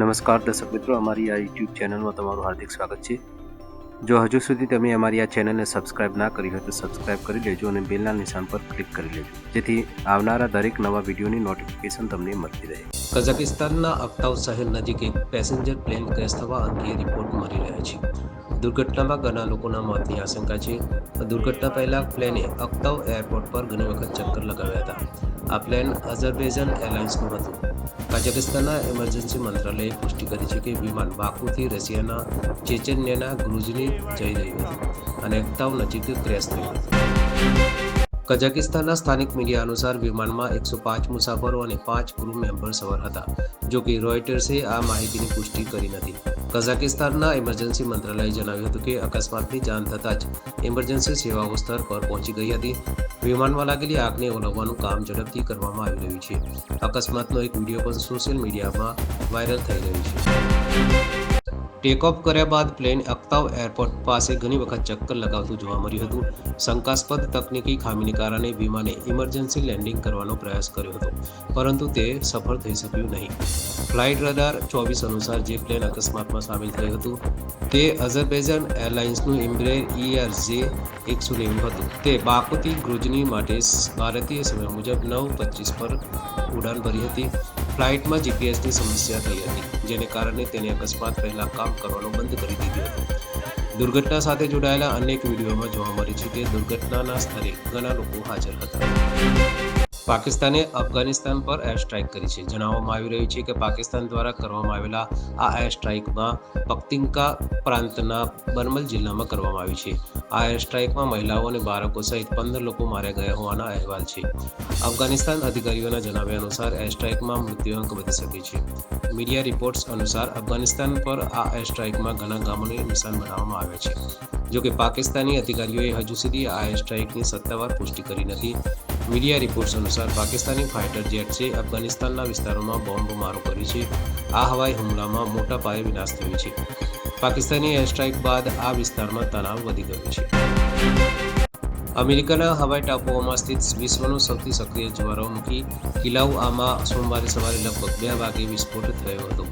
નમસ્કાર દર્શક મિત્રો, અમારી આ યુટ્યુબ ચેનલમાં તમારું હાર્દિક સ્વાગત છે. જો હજુ સુધી તમે અમારી આ ચેનલને સબસ્ક્રાઇબ ના કરી હોય તો સબસ્ક્રાઇબ કરી લેજો અને બેલના નિશાન પર ક્લિક કરી લેજો. જેથી આવનારા દરેક નવા વિડીયોની નોટિફિકેશન તમને મળતી રહે. કઝાકિસ્તાનના અક્તાવ શહેર નજીક એક પેસેન્જર પ્લેન ક્રેશ થવા અંગે રિપોર્ટ મળી રહ્યા છે. દુર્ઘટનામાં ઘણા લોકોના મોતની આશંકા છે. દુર્ઘટના પહેલા પ્લેને અક્તાવ એરપોર્ટ પર ઘણી વખત ચક્કર લગાવ્યા હતા. આ પ્લેન અઝરબેઝન એરલાઇન્સનું હતું. કાઝાકિસ્તાનના ઇમરજન્સી મંત્રાલયે પુષ્ટિ કરી છે કે વિમાન બાકુથી રશિયાના ચેચન્યના ગ્રુઝની જઈ રહ્યું હતું અને અક્તાવ નજીક ક્રેશ થયું કઝાકિસ્તાનના સ્થાનિક મીડિયા અનુસાર વિમાનમાં એકસો પાંચ મુસાફરો અને પાંચ ક્રૂ મેમ્બર સવાર હતા, જો કે રોયટર્સે આ માહિતીની પુષ્ટિ કરી નથી. કઝાકિસ્તાનના ઇમરજન્સી મંત્રાલયે જણાવ્યું હતું કે અકસ્માતની જાણ થતાં જ ઇમરજન્સી સેવાઓ સ્તર પર પહોંચી ગઈ હતી વિમાનમાં લાગેલી આગને ઓલવવાનું કામ ઝડપથી કરવામાં આવી રહ્યું છે. અકસ્માતનો એક વીડિયો પણ સોશિયલ મીડિયામાં વાયરલ થઈ રહ્યો છે. ટેક ઓફ કર્યા બાદ પ્લેન અક્તાવ એરપોર્ટ પાસે ઘણી વખત ચક્કર લગાવતું જોવા મળ્યું હતું. શંકાસ્પદ તકનીકી ખામીને કારણે વિમાને ઇમરજન્સી લેન્ડિંગ કરવાનો પ્રયાસ કર્યો હતો, પરંતુ તે સફળ થઈ શક્યું નહીં. ફ્લાઇટ રડાર ચોવીસ અનુસાર જે પ્લેન અકસ્માતમાં સામેલ થયું હતું, તે અઝરબૈજાન એરલાઇન્સનું ઇમ્બ્રેર ઈઆર જે એકસો નેવું હતું. તે બાકુતી ગ્રુજની માટે ભારતીય સમય મુજબ નવ પચીસ પર ઉડાન ભરી હતી. ફ્લાઇટમાં જીપીએસની સમસ્યા થઈ હતી, જેને કારણે તેને અકસ્માત પહેલાં કામ કરવાનું બંધ કરી દીધું હતું. દુર્ઘટના સાથે જોડાયેલા અનેક વિડીયોમાં જોવા મળે છે કે દુર્ઘટનાના સ્થળે ઘણા લોકો હાજર હતા. પાકિસ્તાને અફઘાનિસ્તાન પર એર સ્ટ્રાઇક કરી છે. જણાવવામાં આવી રહ્યું છે કે પાકિસ્તાન દ્વારા કરવામાં આવેલા આ એર સ્ટ્રાઇકમાં પક્તિંકા પ્રાંતના બર્મલ જિલ્લામાં કરવામાં આવી છે. આ એર સ્ટ્રાઇકમાં મહિલાઓ અને બાળકો સહિત પંદર લોકો માર્યા ગયા હોવાના અહેવાલ છે. અફઘાનિસ્તાન અધિકારીઓના જણાવ્યા અનુસાર એર સ્ટ્રાઇકમાં મૃત્યુઆંક વધી શકે છે. મીડિયા રિપોર્ટ્સ અનુસાર અફઘાનિસ્તાન પર આ એર સ્ટ્રાઇકમાં ઘણા ગામોને નિશાન બનાવવામાં આવ્યા છે. જોકે પાકિસ્તાની અધિકારીઓએ હજુ સુધી આ એર સ્ટ્રાઇકની સત્તાવાર પુષ્ટિ કરી નથી. મીડિયા રિપોર્ટ્સ અનુસાર પાકિસ્તાની ફાઇટર જેટ્સે અફઘાનિસ્તાનના વિસ્તારોમાં બોમ્બ મારો કર્યો છે. આ હવાઈ હુમલામાં મોટા પાયે વિનાશ થયો છે. પાકિસ્તાની એર સ્ટ્રાઇક બાદ આ વિસ્તારમાં તણાવ વધી ગયો છે. અમેરિકાના હવાઈ ટાપુઓમાં સ્થિત વિશ્વનો સૌથી સક્રિય જ્વાળામુખી કિલાઉઆમાં સોમવારે સવારે લગભગ બે વાગે વિસ્ફોટ થયો હતો.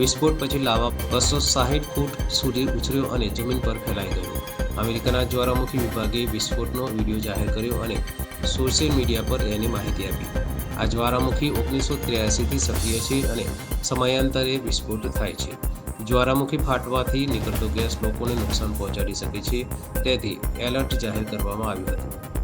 વિસ્ફોટ પછી લાવા બસો સાહીઠ ફૂટ સુધી ઉછળ્યો અને જમીન પર ફેલાઈ ગયો. અમેરિકાના જ્વાળામુખી વિભાગે વિસ્ફોટનો વીડિયો જાહેર કર્યો અને સોશિયલ મીડિયા પર એની માહિતી આપી. આ જ્વાળામુખી ઓગણીસો ત્ર્યાસીથી સક્રિય છે અને સમયાંતરે વિસ્ફોટ થાય છે. જ્વાળામુખી ફાટવાથી નીકળતો ગેસ લોકોને નુકસાન પહોંચાડી શકે છે. તેથી એલર્ટ જાહેર કરવામાં આવ્યું હતું.